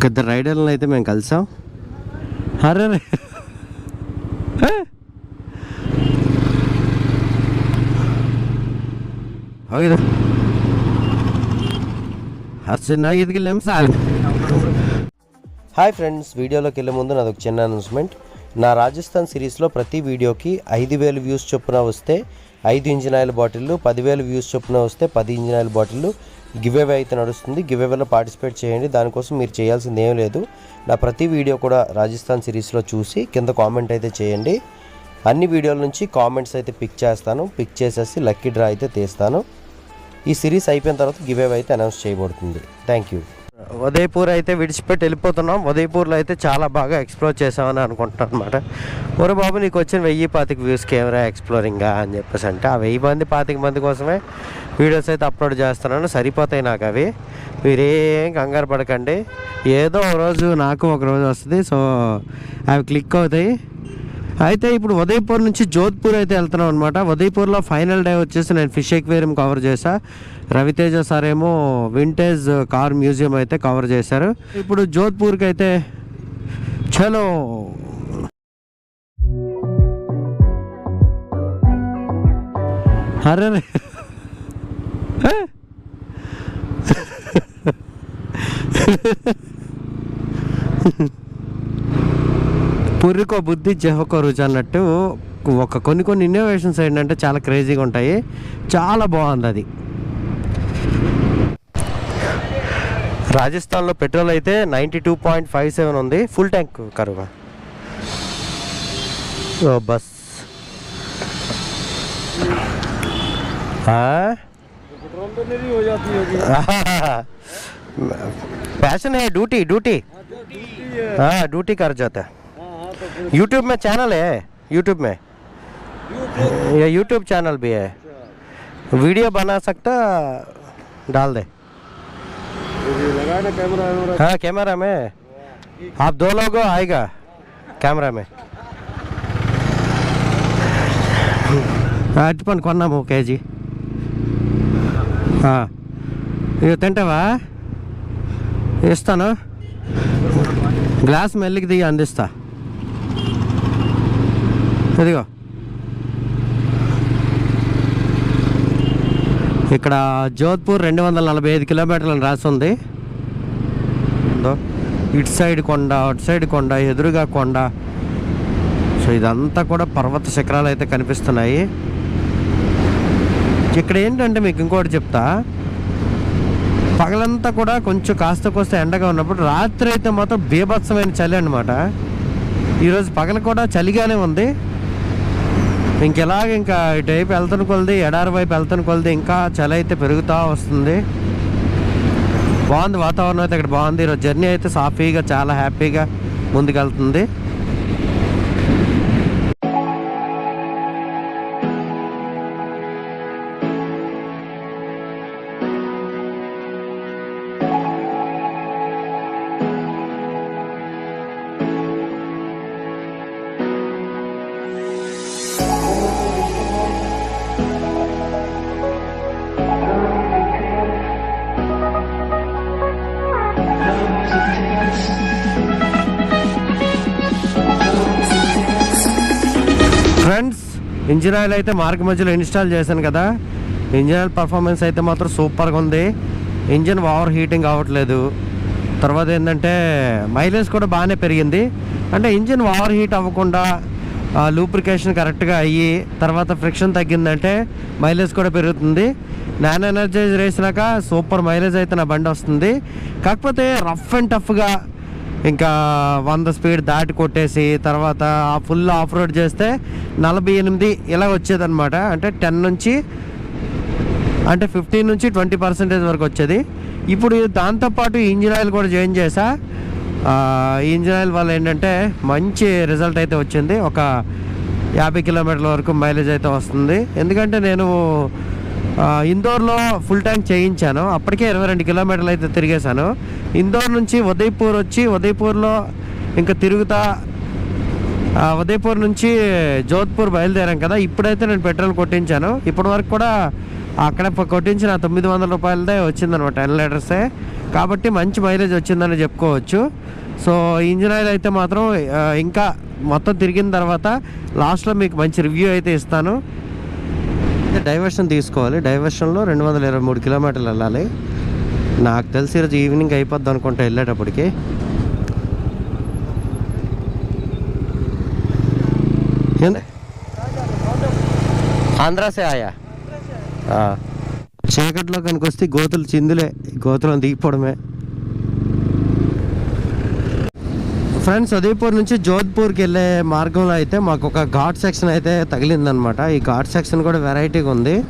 ఒక ఇద్దరు రైడర్లను అయితే మేము కలిసాం అరే రే. ఏ? ಹೋಗಿದ ಅದು ಚೆನ್ನಾಗಿದ್ಗಿಲ್ಲ ಸಾಕು హాయ్ ఫ్రెండ్స్ వీడియోలోకి వెళ్ళే ముందు నాది ఒక చిన్న అనౌన్స్మెంట్ నా రాజస్థాన్ సిరీస్లో ప్రతి వీడియోకి ఐదు వేలు వ్యూస్ చొప్పున వస్తే ఐదు ఇంజిన్ ఆయిల్ బాటిళ్ళు పదివేలు వ్యూస్ చొప్పున వస్తే పది ఇంజిన్ ఆయిల్ బాటిళ్ళు గివ్ అవే అయితే నడుస్తుంది. గివ్ అవేలో పార్టిసిపేట్ చేయండి. దానికోసం మీరు చేయాల్సింది ఏం లేదు. నా ప్రతి వీడియో కూడా రాజస్థాన్ సిరీస్లో చూసి కింద కామెంట్ అయితే చేయండి. అన్ని వీడియోల నుంచి కామెంట్స్ అయితే పిక్ చేస్తాను. పిక్ చేసేసి లక్కీ డ్రా అయితే తీస్తాను. ఈ సిరీస్ అయిపోయిన తర్వాత గివ్ అవే అయితే అనౌన్స్ చేయబడుతుంది. Thank you. ఉదయపూర్ అయితే విడిచిపెట్టి వెళ్ళిపోతున్నాం. ఉదయపూర్లో అయితే చాలా బాగా ఎక్స్ప్లోర్ చేసామని అనుకుంటున్నాను అనమాట ఒరే బాబు నీకు వచ్చిన వెయ్యి పాతిక వ్యూస్ కెమెరా ఎక్స్ప్లోరింగా అని చెప్పేసి అంటే ఆ వెయ్యి మంది పాతిక మంది కోసమే వీడియోస్ అయితే అప్లోడ్ చేస్తున్నాను. సరిపోతాయి నాకు అవి. మీరేం కంగారు పడకండి. ఏదో ఒక రోజు నాకు ఒక రోజు వస్తుంది. సో అవి క్లిక్ అవుతాయి. అయితే ఇప్పుడు ఉదయపూర్ నుంచి జోధ్పూర్ అయితే వెళ్తున్నాం అనమాట ఉదయపూర్లో ఫైనల్ డే వచ్చేసి నేను ఫిష్ ఎక్వేరియం కవర్ చేశా. రవితేజ సార్ ఏమో వింటేజ్ కార్ మ్యూజియం అయితే కవర్ చేశారు. ఇప్పుడు జోధ్పూర్కి అయితే చలో. అరే పుర్రికో బుద్ధి జహకో రుచి అన్నట్టు ఒక కొన్ని కొన్ని ఇన్నోవేషన్స్ ఏంటంటే చాలా క్రేజీగా ఉంటాయి చాలా బాగుంది అది రాజస్థాన్లో పెట్రోల్ అయితే ninety two point five seven ఉంది ఫుల్ ట్యాంక్ కరువా ఓ బస్ पैशन है ड्यूटी ड्यूटी हाँ ड्यूटी कर जाता है यूट्यूब में चैनल है यूट्यूब में ये यूट्यूब चैनल भी है वीडियो बना सकता डाल दे लगाए ना कैमरा वैमरा हाँ कैमरा में आप दो लोग हो, आएगा कैमरा में అట్టుపండి కొన్నాము ఒక కేజీ ఆ. ఇక తింటావా ఇస్తాను గ్లాస్ మెల్లికి దిగి అందిస్తా ఇదిగో ఇక్కడ జోధ్పూర్ రెండు వందల నలభై ఐదు కిలోమీటర్లను రాసి ఉంది ఇటు సైడ్ కొండ అటు సైడ్ కొండ ఎదురుగా కొండ. సో ఇదంతా కూడా పర్వత శిఖరాలు అయితే కనిపిస్తున్నాయి. ఇక్కడ ఏంటంటే మీకు ఇంకోటి చెప్తా. పగలంతా కూడా కొంచెం కాస్త కోస్త ఎండగా ఉన్నప్పుడు రాత్రి అయితే మాత్రం బీభత్సమైన చలి అనమాట ఈరోజు పగల కూడా చలిగానే ఉంది. ఇంకెలాగ ఇంకా ఇటువైపు వెళ్తాను కొలది ఎడారి వైపు వెళ్తాను కొలది ఇంకా చలి అయితే పెరుగుతూ వస్తుంది. బాగుంది వాతావరణం అయితే ఇక్కడ బాగుంది. ఈరోజు జర్నీ అయితే సాఫీగా చాలా హ్యాపీగా ముందుకెళ్తుంది. ఫ్రెండ్స్ ఇంజిన్ ఆయిల్ అయితే మార్గ మధ్యలో ఇన్స్టాల్ చేశాను కదా. ఇంజిన్ ఆయిల్ పర్ఫార్మెన్స్ అయితే మాత్రం సూపర్గా ఉంది. ఇంజిన్ ఓవర్ హీటింగ్ అవ్వట్లేదు. తర్వాత ఏంటంటే మైలేజ్ కూడా బాగానే పెరిగింది. అంటే ఇంజిన్ ఓవర్ హీట్ అవ్వకుండా లూప్రికేషన్ కరెక్ట్గా అయ్యి తర్వాత ఫ్రిక్షన్ తగ్గిందంటే మైలేజ్ కూడా పెరుగుతుంది. నాన్ ఎనర్జైజ్ వేసినాక సూపర్ మైలేజ్ అయితే నా బండి వస్తుంది. కాకపోతే రఫ్ అండ్ టఫ్గా ఇంకా వంద స్పీడ్ దాటి కొట్టేసి తర్వాత ఆ ఫుల్ ఆఫ్ రోడ్ చేస్తే నలభై ఎనిమిది ఇలా వచ్చేదన్నమాట. అంటే టెన్ నుంచి అంటే ఫిఫ్టీన్ నుంచి ట్వంటీ పర్సెంటేజ్ వరకు వచ్చేది. ఇప్పుడు దాంతోపాటు ఇంజిన్ ఆయిల్ కూడా జాయిన్ చేసా ఇంజిన్ ఆయిల్ వల్ల ఏంటంటే మంచి రిజల్ట్ అయితే వచ్చింది. ఒక యాభై కిలోమీటర్ల వరకు మైలేజ్ అయితే వస్తుంది. ఎందుకంటే నేను ఇందోర్లో ఫుల్ ట్యాంక్ చేయించాను. అప్పటికే ఇరవై రెండు కిలోమీటర్లు అయితే తిరిగేశాను. ఇందోర్ నుంచి ఉదయపూర్ వచ్చి ఉదయపూర్లో ఇంకా తిరుగుతా ఉదయపూర్ నుంచి జోధ్పూర్ బయలుదేరాం కదా. ఇప్పుడైతే నేను పెట్రోల్ కొట్టించాను. ఇప్పటి వరకు కూడా అక్కడ కొట్టించిన తొమ్మిది వందల రూపాయలదే వచ్చిందనమాట టెన్ లీటర్సే. కాబట్టి మంచి మైలేజ్ వచ్చిందని చెప్పుకోవచ్చు. సో ఇంజిన్ ఆయిల్ అయితే మాత్రం ఇంకా మొత్తం తిరిగిన తర్వాత లాస్ట్లో మీకు మంచి రివ్యూ అయితే ఇస్తాను. డైవర్షన్ తీసుకోవాలి. డైవర్షన్లో రెండు వందల ఇరవై మూడు కిలోమీటర్లు వెళ్ళాలి. నాకు తెలిసి ఈరోజు ఈవినింగ్ అయిపోద్ది అనుకుంటా వెళ్ళేటప్పటికి. ఏంది? ఆయా? చీకట్లో కనుకొస్తే గోతులు చిందులే. గోతులను దిగిపోవడమే. ఫ్రెండ్స్ ఉదయపూర్ నుంచి జోధ్పూర్కి వెళ్ళే మార్గంలో అయితే మాకు ఒక ఘాట్ సెక్షన్ అయితే తగిలిందనమాట. ఈ ఘాట్ సెక్షన్ కూడా వెరైటీగా ఉంది.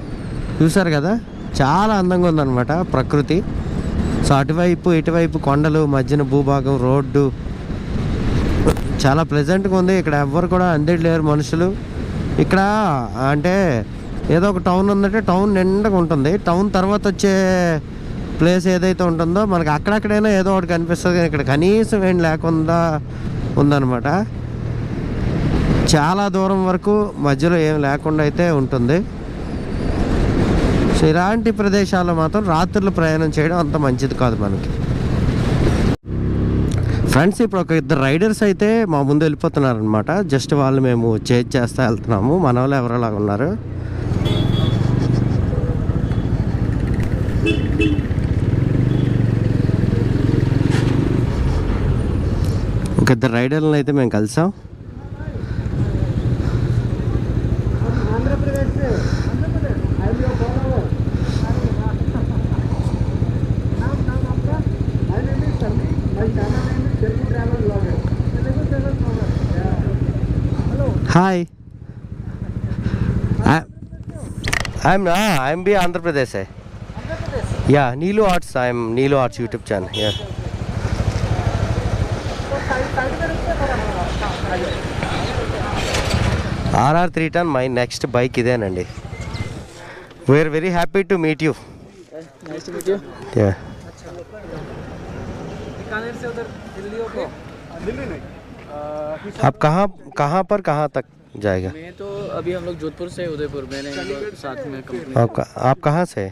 చూసారు కదా? చాలా అందంగా ఉందన్నమాట ప్రకృతి. సో అటువైపు ఇటువైపు కొండలు మధ్యన భూభాగం రోడ్డు. చాలా ప్లెజెంట్గా ఉంది. ఇక్కడ ఎవ్వరు కూడా అందడి లేరు మనుషులు. ఇక్కడ అంటే ఏదో ఒక టౌన్ ఉందంటే టౌన్ నిండగా ఉంటుంది. టౌన్ తర్వాత వచ్చే ప్లేస్ ఏదైతే ఉంటుందో మనకి అక్కడక్కడైనా ఏదో ఒకటి కనిపిస్తుంది కానీ ఇక్కడ కనీసం ఏం లేకుండా ఉందన్నమాట. చాలా దూరం వరకు మధ్యలో ఏం లేకుండా అయితే ఉంటుంది. సో ఇలాంటి ప్రదేశాల్లో మాత్రం రాత్రులు ప్రయాణం చేయడం అంత మంచిది కాదు మనకి. ఫ్రెండ్స్ ఇప్పుడు ఒక ఇద్దరు రైడర్స్ అయితే మా ముందు వెళ్ళిపోతున్నారు అనమాట జస్ట్ వాళ్ళు మేము చేజ్ చేస్తా వెళ్తున్నాము. మన వాళ్ళు ఎవరోలాగా ఉన్నారు. ఇద్దరు రైడర్లను అయితే మేము కలిసాం. Hi I'm I'm B Andhra Pradesh yeah Neelu arts I'm Neelu arts YouTube channel yeah RR three ten my next bike ఇదేనండి we're very happy to meet you nice to meet you yeah Bikaner से उधर दिल्ली होके दिल्ली नहीं आप कहाँ कहाँ पर कहाँ तक जाएगा मैं तो अभी हम लोग जोधपुर से उदयपुर मैंने इनको साथ में कंपनी आप आप कहाँ से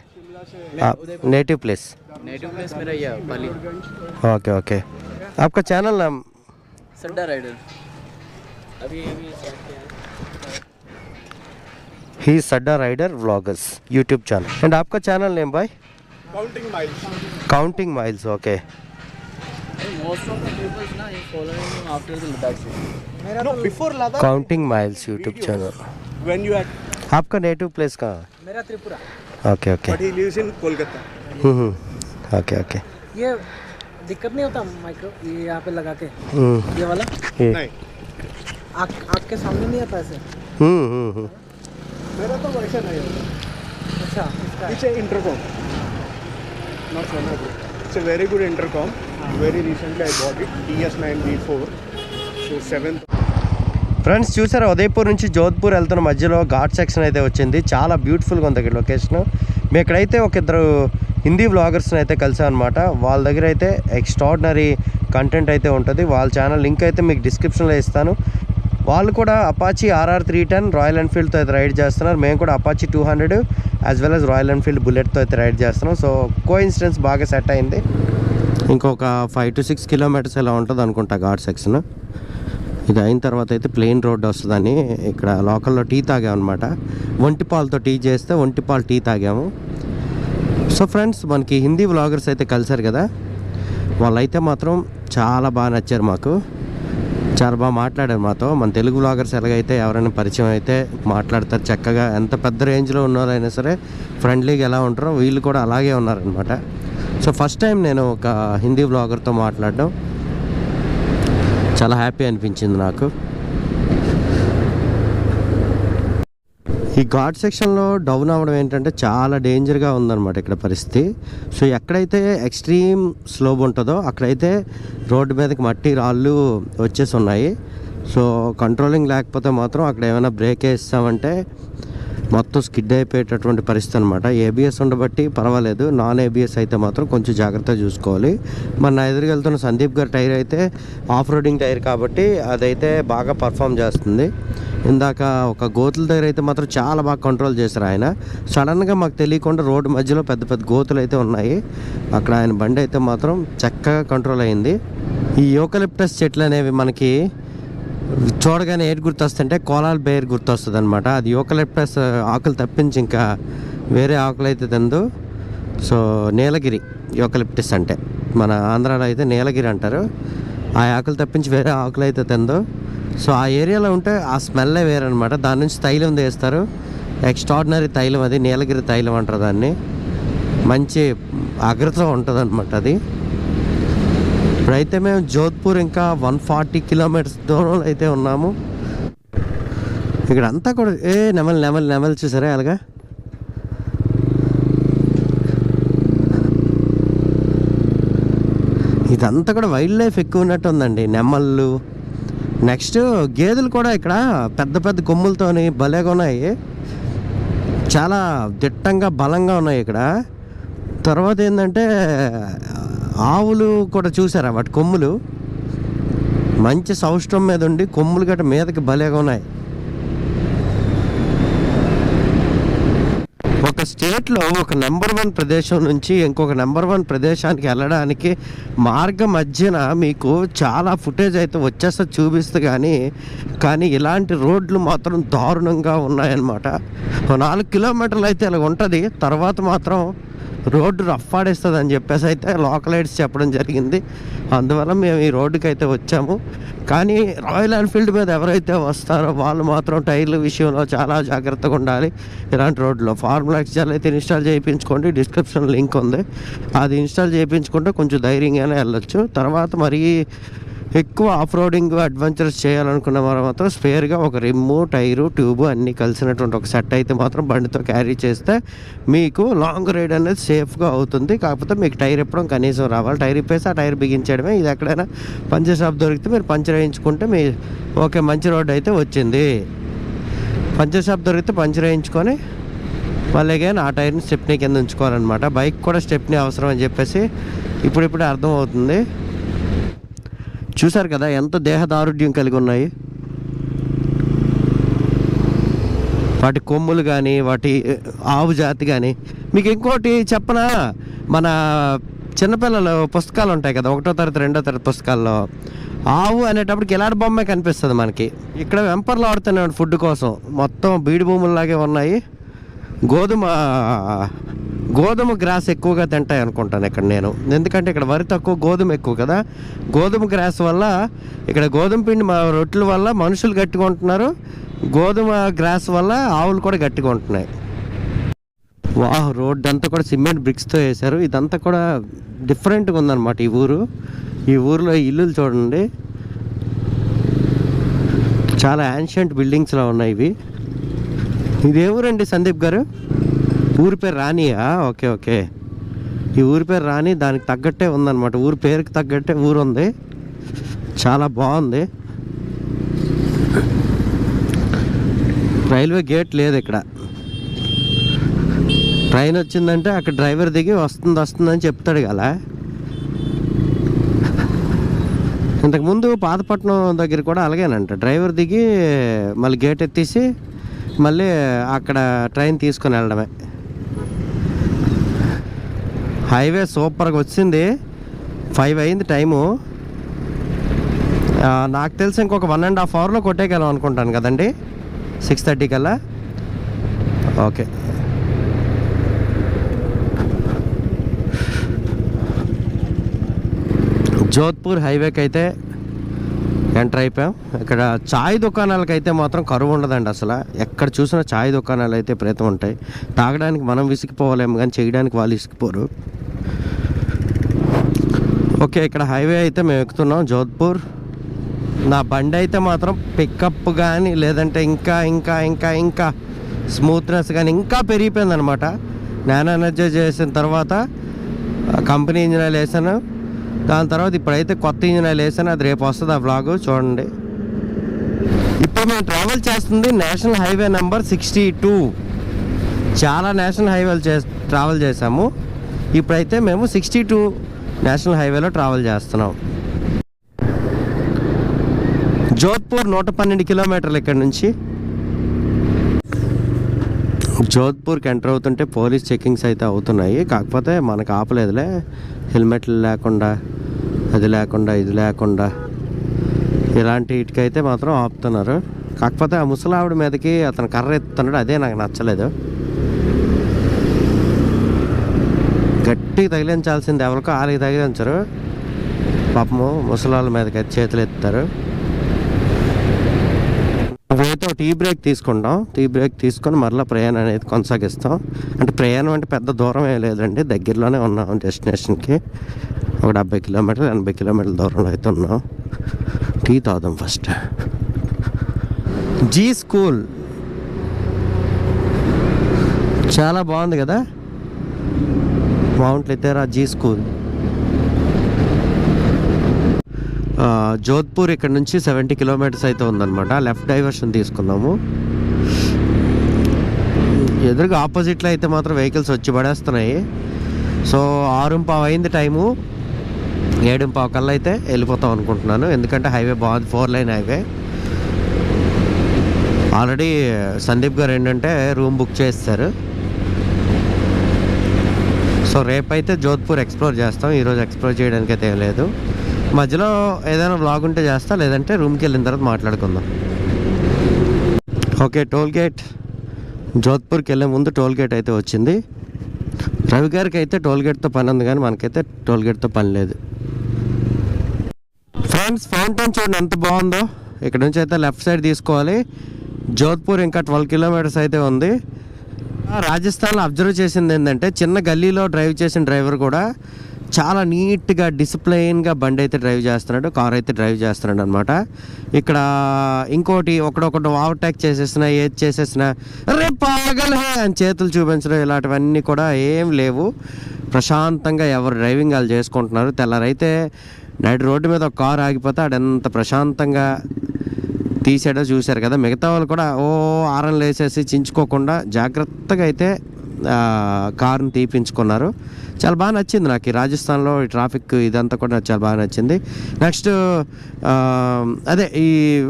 आप नेटिव प्लेस नेटिव प्लेस मेरा यह पाली ओके ओके आपका चैनल नाम सड्डा राइडर अभी अभी start किया है। ही Sadda rider vloggers YouTube channel. And आपका चैनल नेम भाई? Counting miles counting miles okay he counting miles YouTube channel you had आपका नेटिव प्लेस कहाँ मेरा Tripura. Okay okay lives in kolkata hmm, hmm, okay okay ये दिक्कत नहीं होता micro ये यहाँ पे लगा के? हम्म, ये वाला? ये। नहीं। आँख के सामने नहीं आता ऐसे? हम्म, हम्म, हम्म, मेरा तो वैसा नहीं होता अच्छा इसका It's a intercom. Not Sonogo. It's a very good intercom. Very recently I bought it. DS9V4. So seventh. Friends చూసారా ఉదయపూర్ నుంచి జోధ్పూర్ వెళ్తున్న మధ్యలో ఘాట్ సెక్షన్ అయితే వచ్చింది చాలా బ్యూటిఫుల్గా ఉంది ఇక్కడ లొకేషన్ మేము ఇక్కడైతే ఒక ఇద్దరు హిందీ వ్లాగర్స్ని అయితే కలిసామన్నమాట వాళ్ళ దగ్గర అయితే ఎక్స్ట్రాడినరీ కంటెంట్ అయితే ఉంటుంది వాళ్ళ ఛానల్ లింక్ అయితే మీకు డిస్క్రిప్షన్లో ఇస్తాను వాళ్ళు కూడా Apache RR three ten Royal ఎన్ఫీల్డ్తో అయితే రైడ్ చేస్తున్నారు. మేము కూడా Apache two hundred as well as Royal Enfield బుల్లెట్తో అయితే రైడ్ చేస్తున్నాం. సో కో ఇన్సిడెన్స్ బాగా సెట్ అయింది. ఇంకొక ఫైవ్ టు సిక్స్ కిలోమీటర్స్ ఎలా ఉంటుంది అనుకుంటా ఘాట్ సెక్షన్ ఇది అయిన తర్వాత అయితే ప్లెయిన్ రోడ్ వస్తుందని ఇక్కడ లోకల్లో టీ తాగామన్నమాట. ఒంటిపాలతో టీ చేస్తే ఒంటిపాలు టీ తాగాము. సో ఫ్రెండ్స్ మనకి హిందీ వ్లాగర్స్ అయితే కలిసారు కదా. వాళ్ళైతే మాత్రం చాలా బాగా నచ్చారు మాకు. చాలా బాగా మాట్లాడారు మాతో. మన తెలుగు వ్లాగర్స్ ఎలాగైతే ఎవరైనా పరిచయం అయితే మాట్లాడతారు చక్కగా. ఎంత పెద్ద రేంజ్లో ఉన్నారైనా సరే ఫ్రెండ్లీగా ఎలా ఉంటారో వీళ్ళు కూడా అలాగే ఉన్నారనమాట సో ఫస్ట్ టైం నేను ఒక హిందీ వ్లాగర్తో మాట్లాడడం చాలా హ్యాపీ అనిపించింది నాకు. ఈ ఘాట్ సెక్షన్లో డౌన్ అవ్వడం ఏంటంటే చాలా డేంజర్గా ఉందన్నమాట ఇక్కడ పరిస్థితి. సో ఎక్కడైతే ఎక్స్ట్రీమ్ స్లోబ్ ఉంటుందో అక్కడైతే రోడ్డు మీదకి మట్టి రాళ్ళు వచ్చేసి ఉన్నాయి. సో కంట్రోలింగ్ లేకపోతే మాత్రం అక్కడ ఏమైనా బ్రేక్ వేస్తామంటే మొత్తం స్కిడ్ అయిపోయేటటువంటి పరిస్థితి అనమాట ఏబిఎస్ ఉండబట్టి పర్వాలేదు. నాన్ ఏబిఎస్ అయితే మాత్రం కొంచెం జాగ్రత్తగా చూసుకోవాలి. మన నా ఎదురుగా వెళ్తున్న సందీప్ గారి టైర్ అయితే ఆఫ్ రోడింగ్ టైర్ కాబట్టి అదైతే బాగా పర్ఫామ్ చేస్తుంది. ఇందాక ఒక గోతుల దగ్గర అయితే మాత్రం చాలా బాగా కంట్రోల్ చేశారు ఆయన. సడన్గా మాకు తెలియకుండా రోడ్డు మధ్యలో పెద్ద పెద్ద గోతులు అయితే ఉన్నాయి. అక్కడ ఆయన బండి అయితే మాత్రం చక్కగా కంట్రోల్ అయింది. ఈ యోకలిప్టస్ చెట్లు అనేవి మనకి చూడగానే ఏది గుర్తొస్తుంటే కోలాల్ బేర్ గుర్తొస్తుంది అనమాట అది యూకలిప్టస్ ఆకులు తప్పించి ఇంకా వేరే ఆకులు అయితే తిందు సో నీలగిరి యూకలిప్టస్ అంటే. మన ఆంధ్రాలో అయితే నీలగిరి అంటారు. ఆ ఆకులు తప్పించి వేరే ఆకులు అయితే తిందు సో ఆ ఏరియాలో ఉంటే ఆ స్మెల్లే వేరనమాట దాని నుంచి తైలం తీస్తారు. ఎక్స్ట్రాడినరీ తైలం అది నీలగిరి తైలం అంటారు దాన్ని. మంచి అగ్రత ఉంటుంది అనమాట అది. అయితే మేము జోధ్పూర్ ఇంకా వన్ ఫార్టీ కిలోమీటర్స్ దూరంలో అయితే ఉన్నాము. ఇక్కడ అంతా కూడా ఏ నెమల్ నెమల్ నెమల్ చూసారా అలాగా ఇదంతా కూడా వైల్డ్ లైఫ్ ఎక్కువ ఉన్నట్టు ఉందండి. నెమళ్ళు నెక్స్ట్ గేదెలు కూడా ఇక్కడ పెద్ద పెద్ద కొమ్ములతోని భలేగా ఉన్నాయి. చాలా దిట్టంగా బలంగా ఉన్నాయి ఇక్కడ. తర్వాత ఏంటంటే ఆవులు కూడా చూసారా? వాటి కొమ్ములు? మంచి సౌష్టం మీద ఉండి కొమ్ములు గట్ట మీదకి భలేగా ఉన్నాయి. ఒక స్టేట్లో ఒక నెంబర్ వన్ ప్రదేశం నుంచి ఇంకొక నెంబర్ వన్ ప్రదేశానికి వెళ్ళడానికి మార్గ మధ్యన మీకు చాలా ఫుటేజ్ అయితే వచ్చేస్తే చూపిస్తే కానీ కానీ ఇలాంటి రోడ్లు మాత్రం దారుణంగా ఉన్నాయన్నమాట. నాలుగు కిలోమీటర్లు అయితే ఇలా ఉంటుంది. తర్వాత మాత్రం రోడ్డు రఫ్ ఆడేస్తుంది అని చెప్పేసి అయితే లోకలైట్స్ చెప్పడం జరిగింది. అందువల్ల మేము ఈ రోడ్డుకి అయితే వచ్చాము. కానీ రాయల్ ఎన్ఫీల్డ్ మీద ఎవరైతే వస్తారో వాళ్ళు మాత్రం టైర్ల విషయంలో చాలా జాగ్రత్తగా ఉండాలి. ఇలాంటి రోడ్లో ఫార్ములా ఎక్స్జల్ అయితే ఇన్స్టాల్ చేయించుకోండి. డిస్క్రిప్షన్ లింక్ ఉంది. అది ఇన్స్టాల్ చేయించుకుంటే కొంచెం ధైర్యంగానే వెళ్ళొచ్చు. తర్వాత మరీ ఎక్కువ ఆఫ్ రోడింగ్ అడ్వెంచర్స్ చేయాలనుకున్న వారు మాత్రం స్పేర్గా ఒక రిమ్ము టైరు ట్యూబు అన్నీ కలిసినటువంటి ఒక సెట్ అయితే మాత్రం బండితో క్యారీ చేస్తే మీకు లాంగ్ రైడ్ అనేది సేఫ్గా అవుతుంది. కాకపోతే మీకు టైర్ ఇప్పడం కనీసం రావాలి. టైర్ ఇప్పేసి ఆ టైర్ బిగించడమే ఇది ఎక్కడైనా పంచర్ షాప్ దొరికితే మీరు పంచర్ వేయించుకుంటే మీ ఓకే మంచి రోడ్ అయితే వచ్చింది. పంచర్ షాప్ దొరికితే పంచర్ వేయించుకొని మళ్ళీ కానీ ఆ టైర్ని స్టెప్నీ కింద ఉంచుకోవాలన్నమాట. బైక్ కూడా స్టెప్నీ అవసరం అని చెప్పేసి ఇప్పుడిప్పుడే అర్థం చూశారు కదా ఎంత దేహదారుఢ్యం కలిగి ఉన్నాయి. వాటి కొమ్ములు కానీ వాటి ఆవు జాతి కానీ మీకు ఇంకోటి చెప్పనా? మన చిన్నపిల్లలు పుస్తకాలు ఉంటాయి కదా ఒకటో తరగతి రెండో తరగతి పుస్తకాల్లో. ఆవు అనేటప్పటికి ఎలాంటి బొమ్మే కనిపిస్తుంది మనకి? ఇక్కడ వెంపర్లు ఆడుతున్నాడు ఫుడ్ కోసం. మొత్తం బీడి భూముల్లాగే ఉన్నాయి. గోధుమ గోధుమ గ్రాస్ ఎక్కువగా తింటాయి అనుకుంటాను ఇక్కడ నేను. ఎందుకంటే ఇక్కడ వరి తక్కువ గోధుమ ఎక్కువ కదా. గోధుమ గ్రాస్ వల్ల ఇక్కడ గోధుమ పిండి మా రొట్టెల వల్ల మనుషులు గట్టిగా ఉంటున్నారు. గోధుమ గ్రాస్ వల్ల ఆవులు కూడా గట్టిగా ఉంటున్నాయి. వాహ్ రోడ్ అంతా కూడా సిమెంట్ బ్రిక్స్తో వేశారు. ఇదంతా కూడా డిఫరెంట్గా ఉందన్నమాట ఈ ఊరు. ఈ ఊరిలో ఇల్లులు చూడండి. చాలా యాన్షియంట్ బిల్డింగ్స్లో ఉన్నాయి ఇవి. ఇదే ఊరండి సందీప్ గారు? ఊరి పేరు రాణియా? Okay okay. ఈ ఊరి పేరు రాణి దానికి తగ్గట్టే ఉందన్నమాట. ఊరి పేరుకి తగ్గట్టే ఊరు ఉంది చాలా బాగుంది. రైల్వే గేట్ లేదు ఇక్కడ. ట్రైన్ వచ్చిందంటే అక్కడ డ్రైవర్ దిగి వస్తుంది వస్తుందని చెప్తాడు కదా. ఇంతకుముందు పాతపట్నం దగ్గర కూడా అలాగేనంట. డ్రైవర్ దిగి మళ్ళీ గేట్ ఎత్తేసి మళ్ళీ అక్కడ ట్రైన్ తీసుకొని వెళ్ళడమే. హైవే సూపర్గా వచ్చింది. ఫైవ్ అయింది టైము. నాకు తెలిసి ఇంకొక వన్ అండ్ హాఫ్ అవర్లో కొట్టేకెళ్ళాం అనుకుంటాను కదండి. సిక్స్ థర్టీ కల్లా. ఓకే. జోధ్పూర్ హైవేకి అయితే ఎంటర్ అయిపోయాం. ఇక్కడ చాయ్ దుకాణాలకు అయితే మాత్రం కరువు ఉండదండి అసలు. ఎక్కడ చూసినా చాయ్ దుకాణాలు అయితే ప్రేతం ఉంటాయి. తాగడానికి మనం విసిగిపోవాలేమో కానీ చేయడానికి వాళ్ళు విసిగిపోరు. ఓకే ఇక్కడ హైవే అయితే మేము ఎక్కుతున్నాం జోధ్పూర్. నా బండి అయితే మాత్రం పికప్ కానీ లేదంటే ఇంకా ఇంకా ఇంకా ఇంకా స్మూత్నెస్ కానీ ఇంకా పెరిగిపోయింది అనమాట నానో ఎనర్జీ చేసిన తర్వాత కంపెనీ ఇంజనీర్లు వేసాను. దాని తర్వాత ఇప్పుడైతే కొత్త ఇంజిన్ ఆయిల్ వేసాను అది రేపు వస్తుంది ఆ బ్లాగ్ చూడండి. ఇప్పుడు మేము ట్రావెల్ చేస్తుంది national highway number sixty two చాలా నేషనల్ హైవేలు చే ట్రావెల్ చేసాము ఇప్పుడైతే మేము సిక్స్టీ టూ నేషనల్ హైవేలో ట్రావెల్ చేస్తున్నాం. జోధ్పూర్ నూట పన్నెండు కిలోమీటర్లు ఇక్కడ నుంచి. జోధ్పూర్కి ఎంటర్ అవుతుంటే పోలీస్ చెకింగ్స్ అయితే అవుతున్నాయి. కాకపోతే మనకు ఆపలేదులే. హెల్మెట్లు లేకుండా అది లేకుండా ఇది లేకుండా ఇలాంటి వీటికైతే మాత్రం ఆపుతున్నారు. కాకపోతే ఆ ముసలావిడ మీదకి అతను కర్ర ఎత్తున్నాడు అదే నాకు నచ్చలేదు. గట్టిగా తగిలించాల్సింది ఎవరికో వాళ్ళకి తగిలించరు. పాపము ముసలాళ్ళ మీదకి అయితే చేతులు ఎత్తారు టీ బ్రేక్ తీసుకుంటాం. టీ బ్రేక్ తీసుకొని మరలా ప్రయాణం అనేది కొనసాగిస్తాం. అంటే ప్రయాణం అంటే పెద్ద దూరం ఏం లేదండి. దగ్గరలోనే ఉన్నాం డెస్టినేషన్కి. ఒక డెబ్బై కిలోమీటర్లు ఎనభై కిలోమీటర్ల దూరంలో అయితే ఉన్నాం. టీ తాగుదాం ఫస్ట్. G school. చాలా బాగుంది కదా? మౌంట్ లితేరా జీ స్కూల్ ఆ, జోధ్పూర్ ఇక్కడ నుంచి సెవెంటీ కిలోమీటర్స్ అయితే ఉందన్నమాట. లెఫ్ట్ డైవర్షన్ తీసుకున్నాము ఎదురుగా ఆపోజిట్లో అయితే మాత్రం వెహికల్స్ వచ్చి పడేస్తున్నాయి. సో ఆరుంపావు అయింది టైము. ఏడుంపావు కల్లా అయితే వెళ్ళిపోతాం అనుకుంటున్నాను. ఎందుకంటే హైవే బాగుంది four lane highway. Already Sandeep గారు ఏంటంటే రూమ్ బుక్ చేస్తారు. సో రేపైతే జోధ్పూర్ ఎక్స్ప్లోర్ చేస్తాం. ఈరోజు ఎక్స్ప్లోర్ చేయడానికి అయితే ఏం లేదు. మధ్యలో ఏదైనా బ్లాగ్ ఉంటే చేస్తా లేదంటే రూమ్కి వెళ్ళిన తర్వాత మాట్లాడుకుందాం. ఓకే టోల్ గేట్ జోధ్పూర్కి వెళ్ళే ముందు టోల్ గేట్ అయితే వచ్చింది. రవి గారికి అయితే టోల్ గేట్తో పని ఉంది కానీ మనకైతే టోల్ గేట్తో పని లేదు. ఫ్రెండ్స్ ఫౌంటైన్ చూడండి ఎంత బాగుందో. ఇక్కడ నుంచి అయితే లెఫ్ట్ సైడ్ తీసుకోవాలి. జోధ్పూర్ ఇంకా ట్వెల్వ్ కిలోమీటర్స్ అయితే ఉంది. రాజస్థాన్లో అబ్జర్వ్ చేసింది ఏంటంటే చిన్న గల్లీలో డ్రైవ్ చేసిన డ్రైవర్ కూడా చాలా నీట్గా డిసిప్లైన్గా బండి అయితే డ్రైవ్ చేస్తున్నాడు కార్ అయితే డ్రైవ్ చేస్తున్నాడు అనమాట ఇక్కడ ఇంకోటి ఒకడొకటి ఓవర్టేక్ చేసేసిన ఏది చేసేసిన రే పాగల్ అని చేతులు చూపించడం ఇలాంటివన్నీ కూడా ఏం లేవు. ప్రశాంతంగా ఎవరు డ్రైవింగ్ వాళ్ళు చేసుకుంటున్నారు. తెల్లారైతే నైట్ రోడ్డు మీద ఒక కారు ఆగిపోతే ఆడెంత ప్రశాంతంగా తీసాడో చూశారు కదా. మిగతా వాళ్ళు కూడా ఓ ఆరం వేసేసి చించుకోకుండా జాగ్రత్తగా అయితే కారుని తీపించుకున్నారు. చాలా బాగా నచ్చింది నాకు ఈ రాజస్థాన్లో ఈ ట్రాఫిక్ ఇదంతా కూడా నాకు చాలా బాగా నచ్చింది. నెక్స్ట్ అదే ఈ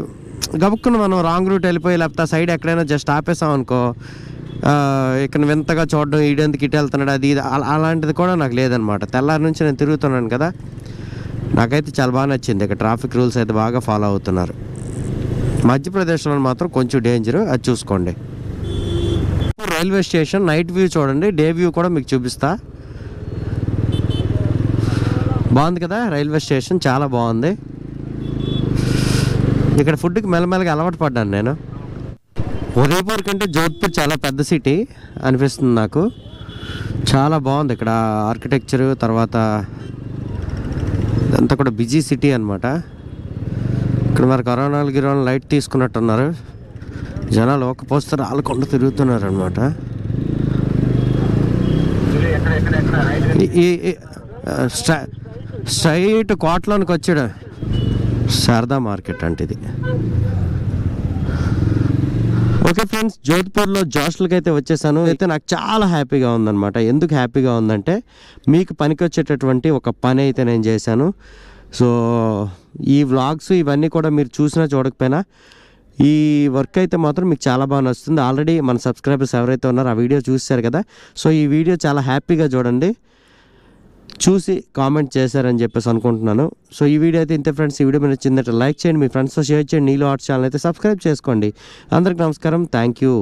గబుక్కున మనం రాంగ్ రూట్ వెళ్ళిపోయి లేకపోతే సైడ్ ఎక్కడైనా జస్ట్ ఆపేసాం అనుకో ఇక్కడ వింతగా చూడడం ఈడెందుకు ఇటు వెళ్తున్నాడు అది ఇది అలా- అలాంటిది కూడా నాకు లేదనమాట. తెల్లారి నుంచి నేను తిరుగుతున్నాను కదా నాకైతే చాలా బాగా నచ్చింది. ఇక్కడ ట్రాఫిక్ రూల్స్ అయితే బాగా ఫాలో అవుతున్నారు. మధ్యప్రదేశ్లో మాత్రం కొంచెం డేంజర్ అది చూసుకోండి. రైల్వే స్టేషన్ నైట్ వ్యూ చూడండి డే వ్యూ కూడా మీకు చూపిస్తా. బాగుంది కదా? రైల్వే స్టేషన్ చాలా బాగుంది. ఇక్కడ ఫుడ్కి మెల్లమెల్లగా అలవాటు పడ్డాను నేను. ఉదయపూర్ కంటే జోధ్పూర్ చాలా పెద్ద సిటీ అనిపిస్తుంది నాకు. చాలా బాగుంది ఇక్కడ ఆర్కిటెక్చరు తర్వాత ఇదంతా కూడా బిజీ సిటీ అనమాట ఇక్కడ మరి కరోనాలు గిరోనాలు లైట్ తీసుకున్నట్టున్నారు. జనాలు ఒక పోస్తే రాళ్ళకుండా తిరుగుతున్నారు అనమాట స్ట్రైట్ కోటలోనికి వచ్చాడు. శారదా మార్కెట్ అంటే ఇది ఓకే ఫ్రెండ్స్ జోధ్పూర్లో జాస్ట్లకి అయితే వచ్చేసాను. అయితే నాకు చాలా హ్యాపీగా ఉందన్నమాట. ఎందుకు హ్యాపీగా ఉందంటే మీకు పనికి వచ్చేటటువంటి ఒక పని అయితే నేను చేశాను. సో ఈ వ్లాగ్స్ ఇవన్నీ కూడా మీరు చూసినా చూడకపోయినా ఈ వర్క్ అయితే మాత్రం మీకు చాలా బాగా నచ్చుతుంది. ఆల్రెడీ మన సబ్స్క్రైబర్స్ ఎవరైతే ఉన్నారో ఆ వీడియో చూశారు కదా? సో ఈ వీడియో చాలా హ్యాపీగా చూడండి. చూసి కామెంట్ చేశారని చెప్పేసి అనుకుంటున్నాను. సో ఈ వీడియో అయితే ఇంతే ఫ్రెండ్స్. ఈ వీడియో మీరు నచ్చిందంటే లైక్ చేయండి మీ ఫ్రెండ్స్తో షేర్ చేయండి. నీలో ఆర్ట్ ఛానల్ అయితే సబ్స్క్రైబ్ చేసుకోండి. అందరికి నమస్కారం. Thank you.